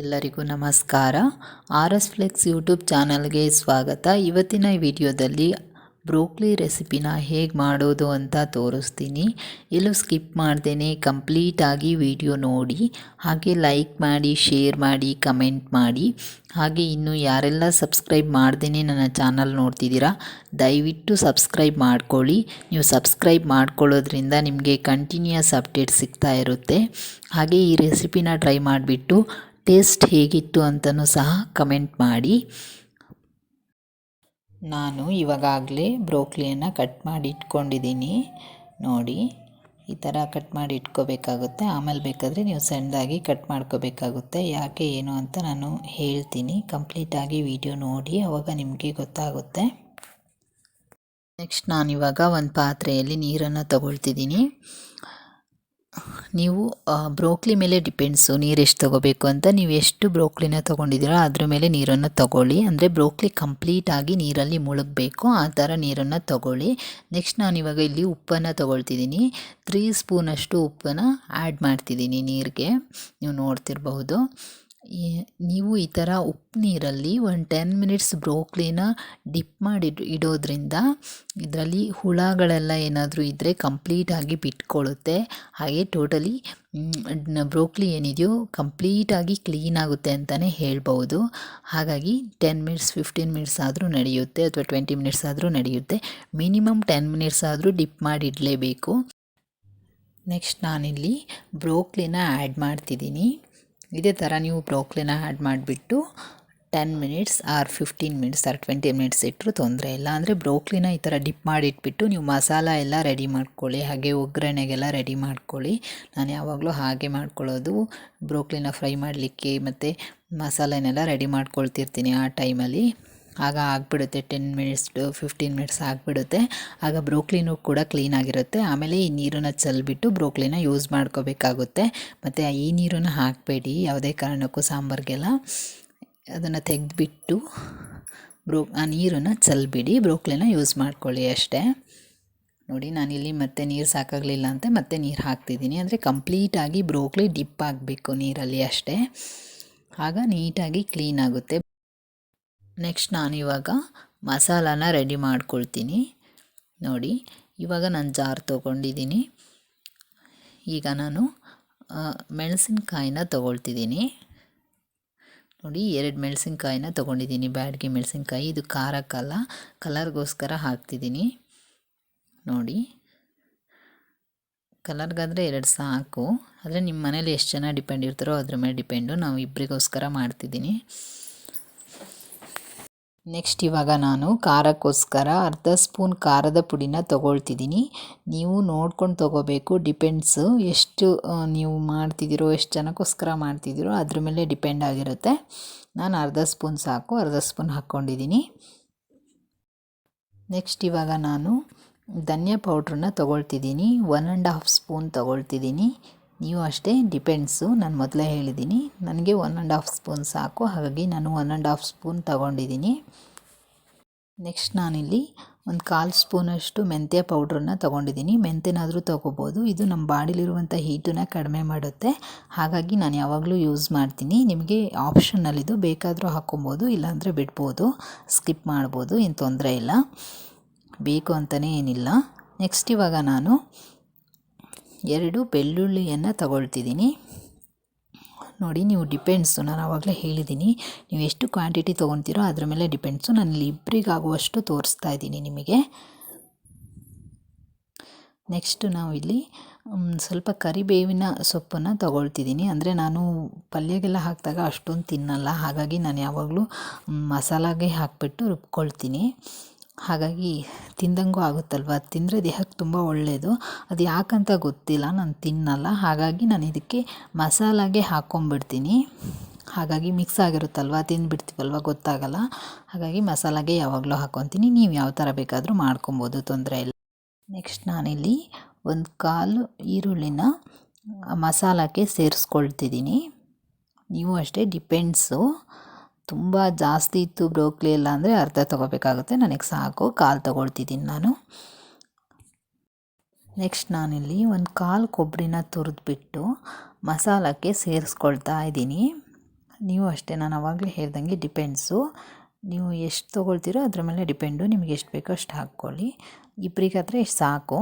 ಎಲ್ಲರಿಗೂ ನಮಸ್ಕಾರ. R S flex YouTube ಚಾನಲ್ಗೆ ಸ್ವಾಗತ. ಇವತ್ತಿನ ವಿಡಿಯೋದಲ್ಲಿ ಬ್ರೋಕ್ಲಿ ರೆಸಿಪಿನ ಹೇಗೆ ಮಾಡೋದು ಅಂತ ತೋರಿಸ್ತೀನಿ. ಎಲ್ಲೂ ಸ್ಕಿಪ್ ಮಾಡ್ದೇನೆ ಕಂಪ್ಲೀಟಾಗಿ ವಿಡಿಯೋ ನೋಡಿ. ಹಾಗೆ ಲೈಕ್ ಮಾಡಿ, ಶೇರ್ ಮಾಡಿ, ಕಮೆಂಟ್ ಮಾಡಿ. ಹಾಗೆ ಇನ್ನು ಯಾರೆಲ್ಲ ಸಬ್ಸ್ಕ್ರೈಬ್ ಮಾಡ್ದೇನೆ ನನ್ನ ಚಾನಲ್ ನೋಡ್ತಿದ್ದೀರಾ, ದಯವಿಟ್ಟು ಸಬ್ಸ್ಕ್ರೈಬ್ ಮಾಡ್ಕೊಳ್ಳಿ. ನೀವು ಸಬ್ಸ್ಕ್ರೈಬ್ ಮಾಡ್ಕೊಳ್ಳೋದ್ರಿಂದ ನಿಮಗೆ ಕಂಟಿನ್ಯೂಯಸ್ ಅಪ್ಡೇಟ್ ಸಿಗ್ತಾ ಇರುತ್ತೆ. ಹಾಗೆ ಈ ರೆಸಿಪಿನ ಟ್ರೈ ಮಾಡಿಬಿಟ್ಟು ಟೇಸ್ಟ್ ಹೇಗಿತ್ತು ಅಂತಲೂ ಸಹ ಕಮೆಂಟ್ ಮಾಡಿ. ನಾನು ಇವಾಗಾಗಲೇ ಬ್ರೋಕ್ಲಿಯನ್ನು ಕಟ್ ಮಾಡಿ ಇಟ್ಕೊಂಡಿದ್ದೀನಿ. ನೋಡಿ, ಈ ಥರ ಕಟ್ ಮಾಡಿ ಇಟ್ಕೋಬೇಕಾಗುತ್ತೆ. ಆಮೇಲೆ ಬೇಕಾದರೆ ನೀವು ಸಣ್ಣದಾಗಿ ಕಟ್ ಮಾಡ್ಕೋಬೇಕಾಗುತ್ತೆ. ಯಾಕೆ, ಏನು ಅಂತ ನಾನು ಹೇಳ್ತೀನಿ. ಕಂಪ್ಲೀಟಾಗಿ ವಿಡಿಯೋ ನೋಡಿ, ಅವಾಗ ನಿಮಗೆ ಗೊತ್ತಾಗುತ್ತೆ. ನೆಕ್ಸ್ಟ್ ನಾನಿವಾಗ ಒಂದು ಪಾತ್ರೆಯಲ್ಲಿ ನೀರನ್ನು ತಗೊಳ್ತಿದ್ದೀನಿ. ನೀವು ಬ್ರೋಕ್ಲಿ ಮೇಲೆ ಡಿಪೆಂಡ್ಸು, ನೀರು ಎಷ್ಟು ತೊಗೋಬೇಕು ಅಂತ ನೀವು ಎಷ್ಟು ಬ್ರೋಕ್ಲಿನ ತೊಗೊಂಡಿದ್ದೀರೋ ಅದ್ರ ಮೇಲೆ ನೀರನ್ನು ತಗೊಳ್ಳಿ. ಅಂದರೆ ಬ್ರೋಕ್ಲಿ ಕಂಪ್ಲೀಟಾಗಿ ನೀರಲ್ಲಿ ಮುಳುಗಬೇಕು, ಆ ಥರ ನೀರನ್ನು ತಗೊಳ್ಳಿ. ನೆಕ್ಸ್ಟ್ ನಾನು ಇವಾಗ ಇಲ್ಲಿ ಉಪ್ಪನ್ನು ತೊಗೊಳ್ತಿದ್ದೀನಿ. ತ್ರೀ ಸ್ಪೂನಷ್ಟು ಉಪ್ಪನ್ನು ಆ್ಯಡ್ ಮಾಡ್ತಿದ್ದೀನಿ ನೀರಿಗೆ. ನೀವು ನೋಡ್ತಿರಬಹುದು. ನೀವು ಈ ಥರ ಉಪ್ಪು ನೀರಲ್ಲಿ ಒಂದು ಟೆನ್ ಮಿನಿಟ್ಸ್ ಬ್ರೋಕ್ಲಿನ ಡಿಪ್ ಮಾಡಿ ಇಡೋದ್ರಿಂದ ಇದರಲ್ಲಿ ಹುಳಗಳೆಲ್ಲ ಏನಾದರೂ ಇದ್ದರೆ ಕಂಪ್ಲೀಟಾಗಿ ಬಿಟ್ಕೊಳ್ಳುತ್ತೆ ಹಾಗೆ ಟೋಟಲಿ ಬ್ರೋಕ್ಲಿ ಏನಿದೆಯೋ ಕಂಪ್ಲೀಟಾಗಿ ಕ್ಲೀನ್ ಆಗುತ್ತೆ ಅಂತಲೇ ಹೇಳ್ಬೋದು ಹಾಗಾಗಿ ಟೆನ್ ಮಿನಿಟ್ಸ್, ಫಿಫ್ಟೀನ್ ಮಿನಿಟ್ಸ್ ಆದರೂ ನಡೆಯುತ್ತೆ ಅಥವಾ ಟ್ವೆಂಟಿ ಮಿನಿಟ್ಸ್ ಆದರೂ ನಡೆಯುತ್ತೆ. ಮಿನಿಮಮ್ ಟೆನ್ ಮಿನಿಟ್ಸ್ ಆದರೂ ಡಿಪ್ ಮಾಡಿ ಇಡಲೇಬೇಕು. ನೆಕ್ಸ್ಟ್ ನಾನಿಲ್ಲಿ ಬ್ರೋಕ್ಲಿನ ಆ್ಯಡ್ ಮಾಡ್ತಿದ್ದೀನಿ. ಇದೇ ಥರ ನೀವು ಬ್ರೋಕ್ಲಿನ ಆ್ಯಡ್ ಮಾಡಿಬಿಟ್ಟು ten minutes or fifteen minutes or twenty minutes ಇಟ್ಟರು ತೊಂದರೆ ಇಲ್ಲ. ಅಂದರೆ ಬ್ರೋಕ್ಲಿನ ಈ ಥರ ಡಿಪ್ ಮಾಡಿಟ್ಬಿಟ್ಟು ನೀವು ಮಸಾಲ ಎಲ್ಲ ರೆಡಿ ಮಾಡ್ಕೊಳ್ಳಿ, ಹಾಗೆ ಒಗ್ಗರಣೆಗೆಲ್ಲ ರೆಡಿ ಮಾಡ್ಕೊಳ್ಳಿ. ನಾನು ಯಾವಾಗಲೂ ಹಾಗೆ ಮಾಡ್ಕೊಳ್ಳೋದು. ಬ್ರೋಕ್ಲಿನ ಫ್ರೈ ಮಾಡಲಿಕ್ಕೆ ಮತ್ತು ಮಸಾಲೆನೆಲ್ಲ ರೆಡಿ ಮಾಡ್ಕೊಳ್ತಿರ್ತೀನಿ ಆ ಟೈಮಲ್ಲಿ. ಆಗ ಆಗಿಬಿಡುತ್ತೆ ಟೆನ್ ಮಿನಿಟ್ಸ್ ಫಿಫ್ಟೀನ್ ಮಿನಿಟ್ಸ್ ಆಗಿಬಿಡುತ್ತೆ. ಆಗ ಬ್ರೋಕ್ಲಿನು ಕೂಡ ಕ್ಲೀನಾಗಿರುತ್ತೆ ಆಮೇಲೆ ಈ ನೀರನ್ನು ಚೆಲ್ಬಿಟ್ಟು ಬ್ರೋಕ್ಲಿನ ಯೂಸ್ ಮಾಡ್ಕೋಬೇಕಾಗುತ್ತೆ. ಮತ್ತು ಈ ನೀರನ್ನು ಹಾಕಬೇಡಿ. ಯಾವುದೇ ಕಾರಣಕ್ಕೂ ಸಾಂಬಾರಿಗೆಲ್ಲ ಅದನ್ನು ತೆಗೆದುಬಿಟ್ಟು ಬ್ರೋ, ಆ ನೀರನ್ನು ಚೆಲ್ಬಿಡಿ. ಬ್ರೋಕ್ಲಿನ ಯೂಸ್ ಮಾಡ್ಕೊಳ್ಳಿ ಅಷ್ಟೇ. ನೋಡಿ, ನಾನಿಲ್ಲಿ ಮತ್ತೆ ನೀರು ಸಾಕಾಗಲಿಲ್ಲ ಅಂತ ಮತ್ತೆ ನೀರು ಹಾಕ್ತಿದ್ದೀನಿ. ಅಂದರೆ ಕಂಪ್ಲೀಟಾಗಿ ಬ್ರೋಕ್ಲಿ ಡಿಪ್ ಆಗಬೇಕು ನೀರಲ್ಲಿ ಅಷ್ಟೇ. ಆಗ ನೀಟಾಗಿ ಕ್ಲೀನ್ ಆಗುತ್ತೆ. ನೆಕ್ಸ್ಟ್ ನಾನು ಇವಾಗ ಮಸಾಲಾನ ರೆಡಿ ಮಾಡ್ಕೊಳ್ತೀನಿ. ನೋಡಿ, ಇವಾಗ ನಾನು ಜಾರ್ ತೊಗೊಂಡಿದ್ದೀನಿ. ಈಗ ನಾನು ಮೆಣಸಿನ್ಕಾಯಿನ ತೊಗೊಳ್ತಿದ್ದೀನಿ. ನೋಡಿ, ಎರಡು ಮೆಣಸಿನ್ಕಾಯಿನ ತೊಗೊಂಡಿದ್ದೀನಿ. ಬ್ಯಾಡ್ಗೆ ಮೆಣಸಿನ್ಕಾಯಿ, ಇದು ಖಾರಕ್ಕಲ್ಲ ಕಲರ್ಗೋಸ್ಕರ ಹಾಕ್ತಿದ್ದೀನಿ. ನೋಡಿ, ಕಲರ್ಗಾದರೆ ಎರಡು ಸಾಕು. ಆದರೆ ನಿಮ್ಮ ಮನೇಲಿ ಎಷ್ಟು ಜನ ಡಿಪೆಂಡ್ ಇರ್ತಾರೋ ಅದ್ರ ಮೇಲೆ ಡಿಪೆಂಡು. ನಾವು ಇಬ್ಬರಿಗೋಸ್ಕರ ಮಾಡ್ತಿದ್ದೀನಿ. ನೆಕ್ಸ್ಟ್ ಇವಾಗ ನಾನು ಖಾರಕ್ಕೋಸ್ಕರ ಅರ್ಧ ಸ್ಪೂನ್ ಖಾರದ ಪುಡಿನ ತೊಗೊಳ್ತಿದ್ದೀನಿ. ನೀವು ನೋಡ್ಕೊಂಡು ತೊಗೋಬೇಕು. ಡಿಪೆಂಡ್ಸು ಎಷ್ಟು ನೀವು ಮಾಡ್ತಿದ್ದೀರೋ, ಎಷ್ಟು ಜನಕ್ಕೋಸ್ಕರ ಮಾಡ್ತಿದ್ದೀರೋ ಅದ್ರ ಮೇಲೆ ಡಿಪೆಂಡ್ ಆಗಿರುತ್ತೆ. ನಾನು ಅರ್ಧ ಸ್ಪೂನ್ ಸಾಕು. ಅರ್ಧ ಸ್ಪೂನ್ ಹಾಕ್ಕೊಂಡಿದ್ದೀನಿ. ನೆಕ್ಸ್ಟ್ ಇವಾಗ ನಾನು ಧನಿಯಾ ಪೌಡ್ರನ್ನ ತೊಗೊಳ್ತಿದ್ದೀನಿ. ಒನ್ ಆ್ಯಂಡ್ ಹಾಫ್ ಸ್ಪೂನ್ ತೊಗೊಳ್ತಿದ್ದೀನಿ. ನೀವು ಅಷ್ಟೇ ಡಿಪೆಂಡ್ಸು. ನಾನು ಮೊದಲೇ ಹೇಳಿದ್ದೀನಿ ನನಗೆ ಒನ್ ಆ್ಯಂಡ್ ಹಾಫ್ ಸ್ಪೂನ್ ಸಾಕು. ಹಾಗಾಗಿ ನಾನು ಒನ್ ಆ್ಯಂಡ್ ಹಾಫ್ ಸ್ಪೂನ್ ತಗೊಂಡಿದ್ದೀನಿ ನೆಕ್ಸ್ಟ್ ನಾನಿಲ್ಲಿ ಒಂದು ಕಾಲು ಸ್ಪೂನಷ್ಟು ಮೆಂತ್ಯ ಪೌಡ್ರನ್ನ ತೊಗೊಂಡಿದ್ದೀನಿ ಮೆಂತ್ಯನಾದರೂ ತೊಗೋಬೋದು. ಇದು ನಮ್ಮ ಬಾಡಿಲಿರುವಂಥ ಹೀಟನ್ನು ಕಡಿಮೆ ಮಾಡುತ್ತೆ. ಹಾಗಾಗಿ ನಾನು ಯಾವಾಗಲೂ ಯೂಸ್ ಮಾಡ್ತೀನಿ. ನಿಮಗೆ ಆಪ್ಷನಲ್ಲಿದ್ದು ಬೇಕಾದರೂ ಹಾಕ್ಕೊಬೋದು ಇಲ್ಲಾಂದರೆ ಬಿಡ್ಬೋದು. ಸ್ಕಿಪ್ ಮಾಡ್ಬೋದು, ಏನು ತೊಂದರೆ ಇಲ್ಲ. ಬೇಕು ಅಂತಲೇ ಏನಿಲ್ಲ. ನೆಕ್ಸ್ಟ್ ಇವಾಗ ನಾನು ಎರಡು ಬೆಳ್ಳುಳ್ಳಿಯನ್ನು ತಗೊಳ್ತಿದ್ದೀನಿ. ನೋಡಿ, ನೀವು ಡಿಪೆಂಡ್ಸು ನಾನು ಆವಾಗಲೇ ಹೇಳಿದ್ದೀನಿ. ನೀವು ಎಷ್ಟು ಕ್ವಾಂಟಿಟಿ ತೊಗೊತೀರೋ ಅದ್ರ ಮೇಲೆ ಡಿಪೆಂಡ್ಸು ನಾನು ಇಲ್ಲಿ ಇಬ್ಬರಿಗಾಗುವಷ್ಟು ತೋರಿಸ್ತಾ ಇದ್ದೀನಿ ನಿಮಗೆ. ನೆಕ್ಸ್ಟ್ ನಾವು ಇಲ್ಲಿ ಸ್ವಲ್ಪ ಕರಿಬೇವಿನ ಸೊಪ್ಪನ್ನು ತಗೊಳ್ತಿದ್ದೀನಿ. ಅಂದರೆ ನಾನು ಪಲ್ಯಗೆಲ್ಲ ಹಾಕಿದಾಗ ಅಷ್ಟೊಂದು ತಿನ್ನಲ್ಲ. ಹಾಗಾಗಿ ನಾನು ಯಾವಾಗಲೂ ಮಸಾಲಾಗೆ ಹಾಕಿಬಿಟ್ಟು ರುಬ್ಕೊಳ್ತೀನಿ. ಹಾಗಾಗಿ ತಿಂದಂಗೂ ಆಗುತ್ತಲ್ವ? ತಿಂದರೆ ದೇಹಕ್ಕೆ ತುಂಬ ಒಳ್ಳೆಯದು ಅದು ಯಾಕಂತ ಗೊತ್ತಿಲ್ಲ, ನಾನು ತಿನ್ನಲ್ಲ. ಹಾಗಾಗಿ ನಾನು ಇದಕ್ಕೆ ಮಸಾಲಾಗೆ ಹಾಕ್ಕೊಂಬಿಡ್ತೀನಿ ಹಾಗಾಗಿ ಮಿಕ್ಸ್ ಆಗಿರುತ್ತಲ್ವ? ತಿಂದುಬಿಡ್ತೀವಲ್ವ? ಗೊತ್ತಾಗಲ್ಲ. ಹಾಗಾಗಿ ಮಸಾಲಾಗೆ ಯಾವಾಗಲೂ ಹಾಕ್ಕೊತೀನಿ ನೀವು ಯಾವ ಥರ ಬೇಕಾದರೂ ಮಾಡ್ಕೊಬೋದು, ತೊಂದರೆ ಇಲ್ಲ. ನೆಕ್ಸ್ಟ್ ನಾನಿಲ್ಲಿ ಒಂದು ಕಾಲು ಈರುಳ್ಳಿನ ಮಸಾಲಕ್ಕೆ ಸೇರಿಸ್ಕೊಳ್ತಿದ್ದೀನಿ. ನೀವು ಅಷ್ಟೇ ಡಿಪೆಂಡ್ಸು ತುಂಬ ಜಾಸ್ತಿ ಇತ್ತು ಬ್ರೋಕ್ಲಿ ಎಲ್ಲ ಅಂದರೆ ಅರ್ಧ ತೊಗೋಬೇಕಾಗುತ್ತೆ. ನನಗೆ ಸಾಕು, ಕಾಲು ತೊಗೊಳ್ತಿದ್ದೀನಿ ನಾನು. ನೆಕ್ಸ್ಟ್ ನಾನಿಲ್ಲಿ ಒಂದು ಕಾಲು ಕೊಬ್ಬರಿನ ತುರಿದ್ಬಿಟ್ಟು ಮಸಾಲಕ್ಕೆ ಸೇರಿಸ್ಕೊಳ್ತಾ ಇದ್ದೀನಿ. ನೀವು ಅಷ್ಟೇ, ನಾನು ಆವಾಗಲೇ ಹೇಳ್ದಂಗೆ ಡಿಪೆಂಡ್ಸು. ನೀವು ಎಷ್ಟು ತೊಗೊಳ್ತೀರೋ ಅದ್ರ ಮೇಲೆ ಡಿಪೆಂಡು, ನಿಮಗೆ ಎಷ್ಟು ಬೇಕೋ ಅಷ್ಟು ಹಾಕ್ಕೊಳ್ಳಿ. ಇಬ್ಬರಿಗಾದರೆ ಎಷ್ಟು ಸಾಕು.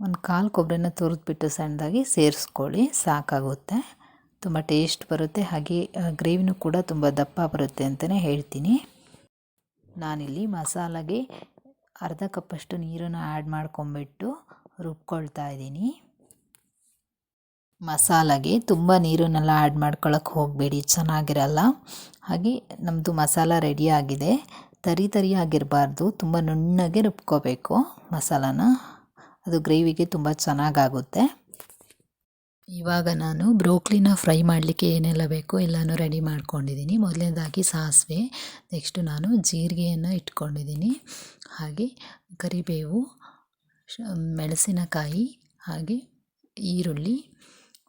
ಒಂದು ಕಾಲು ಕೊಬ್ಬರಿನ ತುರಿದ್ಬಿಟ್ಟು ಸಣ್ಣದಾಗಿ ಸೇರಿಸ್ಕೊಳ್ಳಿ, ಸಾಕಾಗುತ್ತೆ. ತುಂಬ ಟೇಸ್ಟ್ ಬರುತ್ತೆ, ಹಾಗೆ ಗ್ರೇವಿನೂ ಕೂಡ ತುಂಬ ದಪ್ಪ ಬರುತ್ತೆ ಅಂತಲೇ ಹೇಳ್ತೀನಿ. ನಾನಿಲ್ಲಿ ಮಸಾಲಾಗೆ ಅರ್ಧ ಕಪ್ಪಷ್ಟು ನೀರನ್ನು ಆ್ಯಡ್ ಮಾಡ್ಕೊಂಬಿಟ್ಟು ರುಬ್ಕೊಳ್ತಾ ಇದ್ದೀನಿ. ಮಸಾಲಾಗೆ ತುಂಬ ನೀರನ್ನೆಲ್ಲ ಆ್ಯಡ್ ಮಾಡ್ಕೊಳಕ್ಕೆ ಹೋಗಬೇಡಿ, ಚೆನ್ನಾಗಿರಲ್ಲ. ಹಾಗೆ ನಮ್ಮದು ಮಸಾಲ ರೆಡಿ ಆಗಿದೆ. ತರಿ ತರಿ ಆಗಿರಬಾರ್ದು, ತುಂಬ ನುಣ್ಣಗೆ ರುಬ್ಕೋಬೇಕು ಮಸಾಲಾನ. ಅದು ಗ್ರೇವಿಗೆ ತುಂಬ ಚೆನ್ನಾಗಾಗುತ್ತೆ. ಇವಾಗ ನಾನು ಬ್ರೋಕ್ಲಿನ ಫ್ರೈ ಮಾಡಲಿಕ್ಕೆ ಏನೆಲ್ಲ ಬೇಕೋ ಎಲ್ಲನೂ ರೆಡಿ ಮಾಡ್ಕೊಂಡಿದ್ದೀನಿ. ಮೊದಲನೇದಾಗಿ ಸಾಸಿವೆ, ನೆಕ್ಸ್ಟು ನಾನು ಜೀರಿಗೆಯನ್ನು ಇಟ್ಕೊಂಡಿದ್ದೀನಿ. ಹಾಗೆ ಕರಿಬೇವು ಮೆಣಸಿನಕಾಯಿ, ಹಾಗೆ ಈರುಳ್ಳಿ,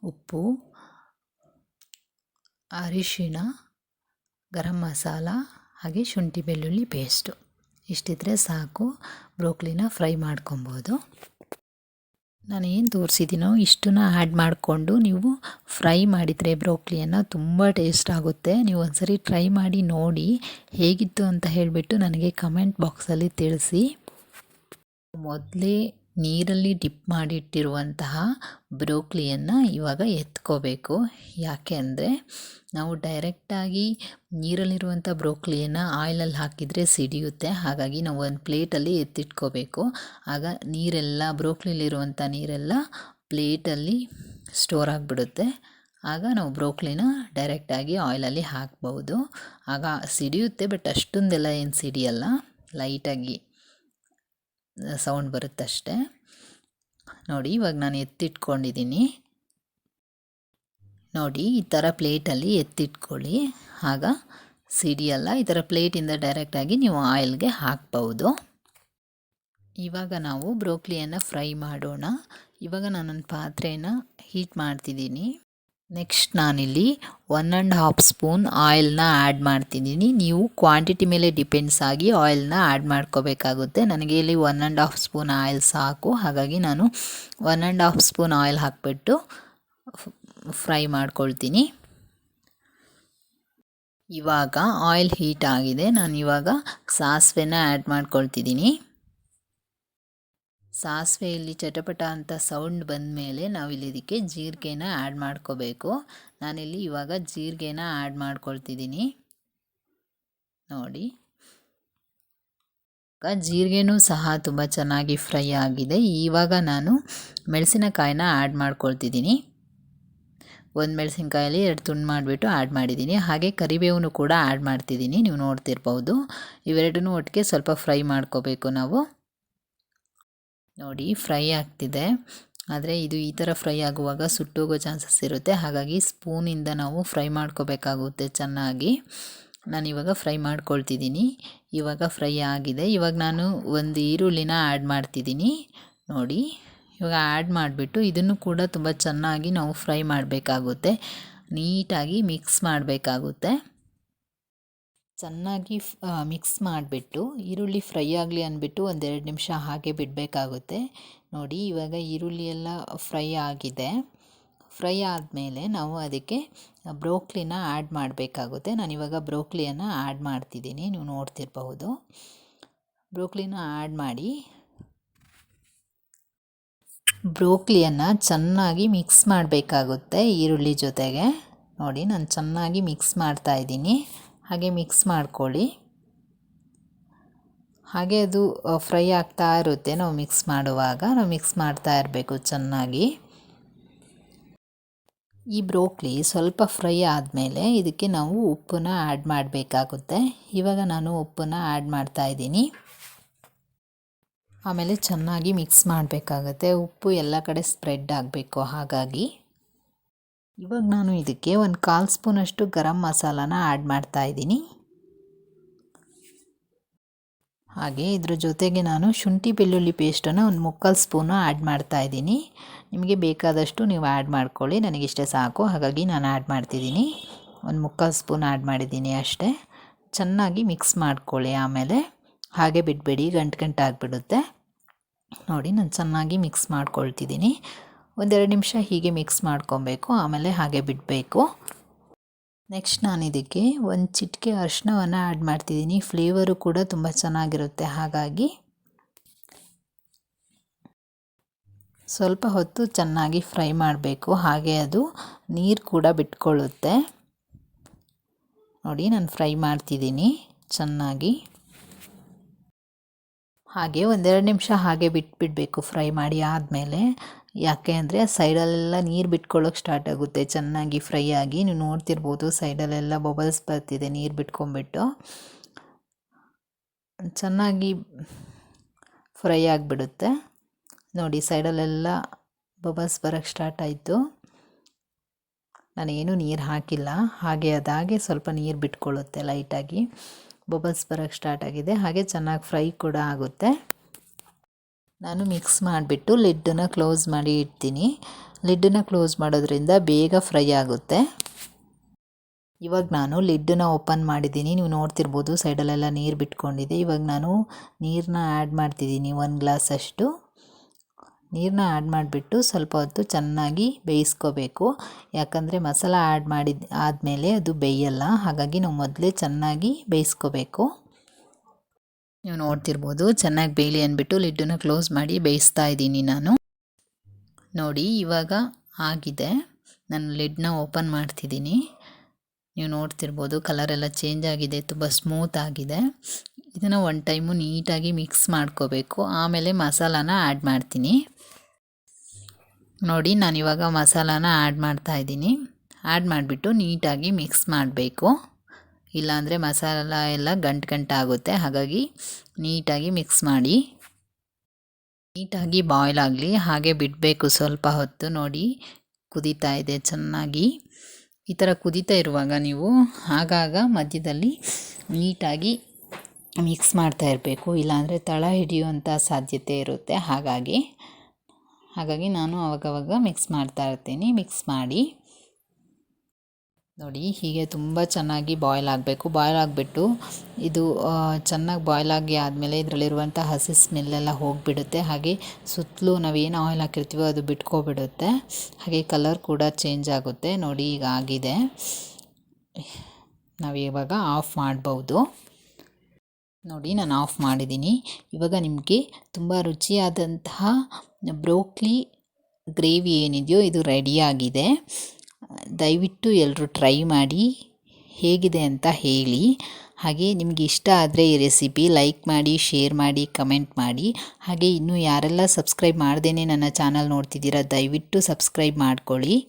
ಉಪ್ಪು, ಅರಿಶಿಣ, ಗರಂ ಮಸಾಲ, ಹಾಗೆ ಶುಂಠಿ ಬೆಳ್ಳುಳ್ಳಿ ಪೇಸ್ಟು. ಇಷ್ಟಿದ್ರೆ ಸಾಕು ಬ್ರೋಕ್ಲಿನ ಫ್ರೈ ಮಾಡ್ಕೊಬೋದು. ನಾನು ಏನು ತೋರಿಸಿದ್ದೀನೋ ಇಷ್ಟನ್ನ ಆ್ಯಡ್ ಮಾಡಿಕೊಂಡು ನೀವು ಫ್ರೈ ಮಾಡಿದರೆ ಬ್ರೋಕ್ಲಿಯನ್ನು ತುಂಬ ಟೇಸ್ಟ್ ಆಗುತ್ತೆ. ನೀವು ಒಂದ್ಸರಿ ಟ್ರೈ ಮಾಡಿ ನೋಡಿ ಹೇಗಿತ್ತು ಅಂತ ಹೇಳಿಬಿಟ್ಟು ನನಗೆ ಕಮೆಂಟ್ ಬಾಕ್ಸಲ್ಲಿ ತಿಳಿಸಿ. ಮೊದಲೇ ನೀರಲ್ಲಿ ಡಿಪ್ ಮಾಡಿಟ್ಟಿರುವಂತಹ ಬ್ರೋಕ್ಲಿಯನ್ನು ಇವಾಗ ಎತ್ಕೋಬೇಕು. ಯಾಕೆ ಅಂದರೆ ನಾವು ಡೈರೆಕ್ಟಾಗಿ ನೀರಲ್ಲಿರುವಂಥ ಬ್ರೋಕ್ಲಿಯನ್ನು ಆಯಿಲಲ್ಲಿ ಹಾಕಿದರೆ ಸಿಡಿಯುತ್ತೆ. ಹಾಗಾಗಿ ನಾವು ಒಂದು ಪ್ಲೇಟಲ್ಲಿ ಎತ್ತಿಟ್ಕೋಬೇಕು. ಆಗ ನೀರೆಲ್ಲ ಬ್ರೋಕ್ಲಿಲಿರುವಂಥ ನೀರೆಲ್ಲ ಪ್ಲೇಟಲ್ಲಿ ಸ್ಟೋರ್ ಆಗಿಬಿಡುತ್ತೆ. ಆಗ ನಾವು ಬ್ರೋಕ್ಲಿನ ಡೈರೆಕ್ಟಾಗಿ ಆಯಿಲಲ್ಲಿ ಹಾಕ್ಬೋದು ಆಗ ಸಿಡಿಯುತ್ತೆ ಬಟ್ ಅಷ್ಟೊಂದೆಲ್ಲ ಏನು ಸಿಡಿಯಲ್ಲ? ಲೈಟಾಗಿ ಸೌಂಡ್ ಬರುತ್ತಷ್ಟೆ. ನೋಡಿ, ಇವಾಗ ನಾನು ಎತ್ತಿಟ್ಕೊಂಡಿದ್ದೀನಿ ನೋಡಿ, ಈ ಥರ ಪ್ಲೇಟಲ್ಲಿ ಎತ್ತಿಟ್ಕೊಳ್ಳಿ. ಆಗ ಸಿಡಿಯಲ್ಲ ಈ ಥರ ಪ್ಲೇಟಿಂದ ಡೈರೆಕ್ಟಾಗಿ ನೀವು ಆಯಿಲ್ಗೆ ಹಾಕ್ಬೌದು ಇವಾಗ ನಾವು ಬ್ರೋಕ್ಲಿಯನ್ನು ಫ್ರೈ ಮಾಡೋಣ. ಇವಾಗ ನಾನೊಂದು ಪಾತ್ರೆನ ಹೀಟ್ ಮಾಡ್ತಿದ್ದೀನಿ ನೆಕ್ಸ್ಟ್ ನಾನಿಲ್ಲಿ ಒನ್ ಆ್ಯಂಡ್ ಹಾಫ್ ಸ್ಪೂನ್ ಆಯಿಲ್ನ ಆ್ಯಡ್ ಮಾಡ್ತಿದ್ದೀನಿ. ನೀವು ಕ್ವಾಂಟಿಟಿ ಮೇಲೆ ಡಿಪೆಂಡ್ಸ್ ಆಗಿ ಆಯಿಲ್ನ ಆ್ಯಡ್ ಮಾಡ್ಕೋಬೇಕಾಗುತ್ತೆ. ನನಗೆ ಇಲ್ಲಿ one and half spoon oil ಸಾಕು. ಹಾಗಾಗಿ ನಾನು one and half spoon oil ಹಾಕಿಬಿಟ್ಟು ಫ್ರೈ ಮಾಡ್ಕೊಳ್ತೀನಿ. ಇವಾಗ ಆಯಿಲ್ ಹೀಟ್ ಆಗಿದೆ. ನಾನು ಇವಾಗ ಸಾಸಿವೆನ ಆ್ಯಡ್ ಮಾಡ್ಕೊಳ್ತಿದ್ದೀನಿ. ಸಾಸಿವೆಯಲ್ಲಿ ಚಟಪಟ ಅಂತ ಸೌಂಡ್ ಬಂದ ಮೇಲೆ ನಾವಿಲ್ಲಿ ಇದಕ್ಕೆ ಜೀರಿಗೆನ ಆ್ಯಡ್ ಮಾಡ್ಕೋಬೇಕು. ನಾನಿಲ್ಲಿ ಇವಾಗ ಜೀರಿಗೆನ ಆ್ಯಡ್ ಮಾಡ್ಕೊಳ್ತಿದ್ದೀನಿ. ನೋಡಿ. ಜೀರಿಗೆನೂ ಸಹ ತುಂಬ ಚೆನ್ನಾಗಿ ಫ್ರೈ ಆಗಿದೆ. ಇವಾಗ ನಾನು ಮೆಣಸಿನಕಾಯಿನ ಆ್ಯಡ್ ಮಾಡ್ಕೊಳ್ತಿದ್ದೀನಿ. ಒಂದು ಮೆಣಸಿನ್ಕಾಯಲ್ಲಿ ಎರಡು ತುಂಡು ಮಾಡಿಬಿಟ್ಟು ಆ್ಯಡ್ ಮಾಡಿದ್ದೀನಿ. ಹಾಗೆ ಕರಿಬೇವನ್ನು ಕೂಡ ಆ್ಯಡ್ ಮಾಡ್ತಿದ್ದೀನಿ. ನೀವು ನೋಡ್ತಿರ್ಬೋದು. ಇವೆರಡನ್ನೂ ಒಟ್ಟಿಗೆ ಸ್ವಲ್ಪ ಫ್ರೈ ಮಾಡ್ಕೋಬೇಕು ನಾವು. ನೋಡಿ, ಫ್ರೈ ಆಗ್ತಿದೆ. ಆದರೆ ಇದು ಈ ಥರ ಫ್ರೈ ಆಗುವಾಗ ಸುಟ್ಟೋಗೋ ಚಾನ್ಸಸ್ ಇರುತ್ತೆ. ಹಾಗಾಗಿ ಸ್ಪೂನಿಂದ ನಾವು ಫ್ರೈ ಮಾಡ್ಕೋಬೇಕಾಗುತ್ತೆ ಚೆನ್ನಾಗಿ. ನಾನು ಇವಾಗ ಫ್ರೈ ಮಾಡ್ಕೊಳ್ತಿದ್ದೀನಿ. ಇವಾಗ ಫ್ರೈ ಆಗಿದೆ. ಇವಾಗ ನಾನು ಒಂದು ಈರುಳ್ಳಿನ ಆ್ಯಡ್ ಮಾಡ್ತಿದ್ದೀನಿ. ನೋಡಿ, ಇವಾಗ ಆ್ಯಡ್ ಮಾಡಿಬಿಟ್ಟು ಇದನ್ನು ಕೂಡ ತುಂಬ ಚೆನ್ನಾಗಿ ನಾವು ಫ್ರೈ ಮಾಡಬೇಕಾಗುತ್ತೆ. ನೀಟಾಗಿ ಮಿಕ್ಸ್ ಮಾಡಬೇಕಾಗುತ್ತೆ. ಚೆನ್ನಾಗಿ ಮಿಕ್ಸ್ ಮಾಡಿಬಿಟ್ಟು ಈರುಳ್ಳಿ ಫ್ರೈ ಆಗಲಿ ಅಂದ್ಬಿಟ್ಟು ಒಂದೆರಡು ನಿಮಿಷ ಹಾಗೆ ಬಿಡಬೇಕಾಗುತ್ತೆ. ನೋಡಿ, ಇವಾಗ ಈರುಳ್ಳಿ ಎಲ್ಲ ಫ್ರೈ ಆಗಿದೆ. ಫ್ರೈ ಆದಮೇಲೆ ನಾವು ಅದಕ್ಕೆ ಬ್ರೋಕ್ಲಿನ ಆ್ಯಡ್ ಮಾಡಬೇಕಾಗುತ್ತೆ. ನಾನು ಇವಾಗ ಬ್ರೋಕ್ಲಿಯನ್ನು ಆ್ಯಡ್ ಮಾಡ್ತಿದ್ದೀನಿ. ನೀವು ನೋಡ್ತಿರಬಹುದು. ಬ್ರೋಕ್ಲಿನ ಆ್ಯಡ್ ಮಾಡಿ ಬ್ರೋಕ್ಲಿಯನ್ನು ಚೆನ್ನಾಗಿ ಮಿಕ್ಸ್ ಮಾಡಬೇಕಾಗುತ್ತೆ ಈರುಳ್ಳಿ ಜೊತೆಗೆ. ನೋಡಿ, ನಾನು ಚೆನ್ನಾಗಿ ಮಿಕ್ಸ್ ಮಾಡ್ತಾ ಇದ್ದೀನಿ. ಹಾಗೆ ಮಿಕ್ಸ್ ಮಾಡ್ಕೊಳ್ಳಿ. ಹಾಗೆ ಅದು ಫ್ರೈ ಆಗ್ತಾ ಇರುತ್ತೆ. ನಾವು ಮಿಕ್ಸ್ ಮಾಡುವಾಗ. ನಾವು ಮಿಕ್ಸ್ ಮಾಡ್ತಾ ಇರಬೇಕು ಚೆನ್ನಾಗಿ. ಈ ಬ್ರೋಕ್ಲಿ ಸ್ವಲ್ಪ ಫ್ರೈ ಆದಮೇಲೆ ಇದಕ್ಕೆ ನಾವು ಉಪ್ಪನ್ನ ಆ್ಯಡ್ ಮಾಡಬೇಕಾಗುತ್ತೆ. ಇವಾಗ ನಾನು ಉಪ್ಪನ್ನು ಆ್ಯಡ್ ಮಾಡ್ತಾ ಇದ್ದೀನಿ. ಆಮೇಲೆ ಚೆನ್ನಾಗಿ ಮಿಕ್ಸ್ ಮಾಡಬೇಕಾಗತ್ತೆ. ಉಪ್ಪು ಎಲ್ಲ ಕಡೆ ಸ್ಪ್ರೆಡ್ ಆಗಬೇಕು ಹಾಗಾಗಿ. ಇವಾಗ ನಾನು ಇದಕ್ಕೆ ಒಂದು ಕಾಲು ಸ್ಪೂನಷ್ಟು ಗರಂ ಮಸಾಲಾನ ಆ್ಯಡ್ ಮಾಡ್ತಾ ಇದ್ದೀನಿ. ಹಾಗೆ ಇದ್ರ ಜೊತೆಗೆ ನಾನು ಶುಂಠಿ ಬೆಳ್ಳುಳ್ಳಿ ಪೇಸ್ಟನ್ನು ಒಂದು ಮುಕ್ಕಾಲು ಸ್ಪೂನು ಆ್ಯಡ್ ಮಾಡ್ತಾ ಇದ್ದೀನಿ. ನಿಮಗೆ ಬೇಕಾದಷ್ಟು ನೀವು ಆ್ಯಡ್ ಮಾಡ್ಕೊಳ್ಳಿ, ನನಗಿಷ್ಟೇ ಸಾಕು. ಹಾಗಾಗಿ ನಾನು ಆ್ಯಡ್ ಮಾಡ್ತಿದ್ದೀನಿ. ಒಂದು ಮುಕ್ಕಾಲು ಸ್ಪೂನ್ ಆ್ಯಡ್ ಮಾಡಿದ್ದೀನಿ ಅಷ್ಟೇ. ಚೆನ್ನಾಗಿ ಮಿಕ್ಸ್ ಮಾಡ್ಕೊಳ್ಳಿ ಆಮೇಲೆ. ಹಾಗೆ ಬಿಡಬೇಡಿ, ಗಂಟು ಗಂಟು ಆಗಿಬಿಡುತ್ತೆ ನೋಡಿ, ನಾನು ಚೆನ್ನಾಗಿ ಮಿಕ್ಸ್ ಮಾಡ್ಕೊಳ್ತಿದ್ದೀನಿ. ಒಂದೆರಡು ನಿಮಿಷ ಹೀಗೆ ಮಿಕ್ಸ್ ಮಾಡ್ಕೊಬೇಕು, ಆಮೇಲೆ ಹಾಗೆ ಬಿಡಬೇಕು. ನೆಕ್ಸ್ಟ್ ನಾನು ಇದಕ್ಕೆ ಒಂದು ಚಿಟಿಕೆ ಅರಿಶಿನವನ್ನು ಆ್ಯಡ್ ಮಾಡ್ತಿದ್ದೀನಿ. ಫ್ಲೇವರು ಕೂಡ ತುಂಬ ಚೆನ್ನಾಗಿರುತ್ತೆ, ಹಾಗಾಗಿ. ಸ್ವಲ್ಪ ಹೊತ್ತು ಚೆನ್ನಾಗಿ ಫ್ರೈ ಮಾಡಬೇಕು, ಹಾಗೆ ಅದು ನೀರು ಕೂಡ ಬಿಟ್ಕೊಳ್ಳುತ್ತೆ. ನೋಡಿ, ನಾನು ಫ್ರೈ ಮಾಡ್ತಿದ್ದೀನಿ ಚೆನ್ನಾಗಿ. ಹಾಗೆ ಒಂದೆರಡು ನಿಮಿಷ ಹಾಗೆ ಬಿಟ್ಬಿಡಬೇಕು ಫ್ರೈ ಮಾಡಿ ಆದಮೇಲೆ. ಯಾಕೆ ಅಂದರೆ ಸೈಡಲ್ಲೆಲ್ಲ ನೀರು ಬಿಟ್ಕೊಳ್ಳೋಕೆ ಸ್ಟಾರ್ಟ್ ಆಗುತ್ತೆ. ಚೆನ್ನಾಗಿ ಫ್ರೈ ಆಗಿ ನೀವು ನೋಡ್ತಿರ್ಬೋದು ಸೈಡಲ್ಲೆಲ್ಲ ಬಬಲ್ಸ್ ಬರ್ತಿದೆ ನೀರು ಬಿಟ್ಕೊಂಬಿಟ್ಟು ಚೆನ್ನಾಗಿ ಫ್ರೈ ಆಗಿಬಿಡುತ್ತೆ. ನೋಡಿ ಸೈಡಲ್ಲೆಲ್ಲ ಬಬಲ್ಸ್ ಬರೋಕ್ಕೆ ಸ್ಟಾರ್ಟ್ ಆಯಿತು. ನಾನೇನು ನೀರು ಹಾಕಿಲ್ಲ. ಹಾಗೆ ಅದಾಗೆ ಸ್ವಲ್ಪ ನೀರು ಬಿಟ್ಕೊಳ್ಳುತ್ತೆ ಲೈಟಾಗಿ. ಬಬಲ್ಸ್ ಬರೋಕ್ಕೆ ಸ್ಟಾರ್ಟ್ ಆಗಿದೆ. ಹಾಗೆ ಚೆನ್ನಾಗಿ ಫ್ರೈ ಕೂಡ ಆಗುತ್ತೆ. ನಾನು ಮಿಕ್ಸ್ ಮಾಡಿಬಿಟ್ಟು ಲಿಡ್ಡನ್ನು ಕ್ಲೋಸ್ ಮಾಡಿ ಇಡ್ತೀನಿ. ಲಿಡ್ಡನ್ನು ಕ್ಲೋಸ್ ಮಾಡೋದ್ರಿಂದ ಬೇಗ ಫ್ರೈ ಆಗುತ್ತೆ. ಇವಾಗ ನಾನು ಲಿಡ್ಡನ್ನ ಓಪನ್ ಮಾಡಿದ್ದೀನಿ. ನೀವು ನೋಡ್ತಿರ್ಬೋದು ಸೈಡಲ್ಲೆಲ್ಲ ನೀರು ಬಿಟ್ಕೊಂಡಿದೆ. ಇವಾಗ ನಾನು ನೀರನ್ನ ಆ್ಯಡ್ ಮಾಡ್ತಿದ್ದೀನಿ ಒಂದು ಗ್ಲಾಸಷ್ಟು ನೀರನ್ನ ಆ್ಯಡ್ ಮಾಡಿಬಿಟ್ಟು ಸ್ವಲ್ಪ ಹೊತ್ತು ಚೆನ್ನಾಗಿ ಬೇಯಿಸ್ಕೋಬೇಕು. ಯಾಕಂದರೆ ಮಸಾಲ ಆ್ಯಡ್ ಮಾಡಿದ, ಆದಮೇಲೆ ಅದು ಬೇಯಲ್ಲ. ಹಾಗಾಗಿ ನಾವು ಮೊದಲೇ ಚೆನ್ನಾಗಿ ಬೇಯಿಸ್ಕೋಬೇಕು. ನೀವು ನೋಡ್ತಿರ್ಬೋದು. ಚೆನ್ನಾಗಿ ಬೇಯಲಿ ಅಂದ್ಬಿಟ್ಟು ಲಿಡ್ಡನ್ನ ಕ್ಲೋಸ್ ಮಾಡಿ ಬೇಯಿಸ್ತಾ ಇದ್ದೀನಿ ನಾನು. ನೋಡಿ, ಇವಾಗ ಆಗಿದೆ. ನಾನು ಲಿಡ್ನ ಓಪನ್ ಮಾಡ್ತಿದ್ದೀನಿ. ನೀವು ನೋಡ್ತಿರ್ಬೋದು, ಕಲರ್ ಎಲ್ಲ ಚೇಂಜ್ ಆಗಿದೆ, ತುಂಬ ಸ್ಮೂತ್ ಆಗಿದೆ. ಇದನ್ನು ಒನ್ ಟೈಮು ನೀಟಾಗಿ ಮಿಕ್ಸ್ ಮಾಡ್ಕೋಬೇಕು. ಆಮೇಲೆ ಮಸಾಲಾನ ಆ್ಯಡ್ ಮಾಡ್ತೀನಿ. ನೋಡಿ, ನಾನು ಇವಾಗ ಮಸಾಲಾನ ಆ್ಯಡ್ ಮಾಡ್ತಾ ಇದ್ದೀನಿ. ಆ್ಯಡ್ ಮಾಡಿಬಿಟ್ಟು ನೀಟಾಗಿ ಮಿಕ್ಸ್ ಮಾಡಬೇಕು. ಇಲ್ಲಾಂದರೆ ಮಸಾಲ ಎಲ್ಲ ಗಂಟು ಗಂಟಾಗುತ್ತೆ ಹಾಗಾಗಿ ನೀಟಾಗಿ ಮಿಕ್ಸ್ ಮಾಡಿ. ನೀಟಾಗಿ ಬಾಯ್ಲ್ ಆಗಲಿ, ಹಾಗೆ ಬಿಡಬೇಕು ಸ್ವಲ್ಪ ಹೊತ್ತು ನೋಡಿ ಕುದೀತಾ ಇದೆ ಚೆನ್ನಾಗಿ. ಈ ಥರ ಕುದೀತಾ ಇರುವಾಗ ನೀವು ಆಗಾಗ ಮಧ್ಯದಲ್ಲಿ ನೀಟಾಗಿ ಮಿಕ್ಸ್ ಮಾಡ್ತಾ ಇರಬೇಕು. ಇಲ್ಲಾಂದರೆ ತಳ ಹಿಡಿಯುವಂಥ ಸಾಧ್ಯತೆ ಇರುತ್ತೆ. ಹಾಗಾಗಿ ಹಾಗಾಗಿ ನಾನು ಅವಾಗವಾಗ ಮಿಕ್ಸ್ ಮಾಡ್ತಾ ಇರ್ತೀನಿ. ಮಿಕ್ಸ್ ಮಾಡಿ. ನೋಡಿ, ಹೀಗೆ ತುಂಬ ಚೆನ್ನಾಗಿ ಬಾಯ್ಲ್ ಆಗಬೇಕು. ಬಾಯ್ಲ್ ಆಗಿಬಿಟ್ಟು ಇದು ಚೆನ್ನಾಗಿ ಬಾಯ್ಲ್ ಆಗಿ ಆದಮೇಲೆ ಇದರಲ್ಲಿರುವಂಥ ಹಸಿ ಸ್ಮೆಲ್ಲೆಲ್ಲ ಹೋಗಿಬಿಡುತ್ತೆ. ಹಾಗೆ ಸುತ್ತಲೂ ನಾವೇನು ಆಯಿಲ್ ಹಾಕಿರ್ತೀವೋ ಅದು ಬಿಟ್ಕೊಬಿಡುತ್ತೆ. ಹಾಗೆ ಕಲರ್ ಕೂಡ ಚೇಂಜ್ ಆಗುತ್ತೆ. ನೋಡಿ, ಈಗ ಆಗಿದೆ. ನಾವು ಇವಾಗ ಆಫ್ ಮಾಡ್ಬೋದು. ನೋಡಿ, ನಾನು ಆಫ್ ಮಾಡಿದ್ದೀನಿ ಇವಾಗ ನಿಮಗೆ ತುಂಬ ರುಚಿಯಾದಂತಹ ಬ್ರೋಕ್ಲಿ ಗ್ರೇವಿ ಏನಿದೆಯೋ, ಇದು ರೆಡಿಯಾಗಿದೆ ದಯವಿಟ್ಟು ಎಲ್ಲರೂ ಟ್ರೈ ಮಾಡಿ ಹೇಗಿದೆ ಅಂತ ಹೇಳಿ. ಹಾಗೆ ನಿಮಗೆ ಇಷ್ಟ ಆದರೆ ಈ ರೆಸಿಪಿ ಲೈಕ್ ಮಾಡಿ ಶೇರ್ ಮಾಡಿ ಕಮೆಂಟ್ ಮಾಡಿ. ಹಾಗೆ ಇನ್ನೂ ಯಾರೆಲ್ಲ ಸಬ್ಸ್ಕ್ರೈಬ್ ಮಾಡ್ದೇ ನನ್ನ ಚಾನಲ್ ನೋಡ್ತಿದ್ದೀರಾ ದಯವಿಟ್ಟು ಸಬ್ಸ್ಕ್ರೈಬ್ ಮಾಡ್ಕೊಳ್ಳಿ.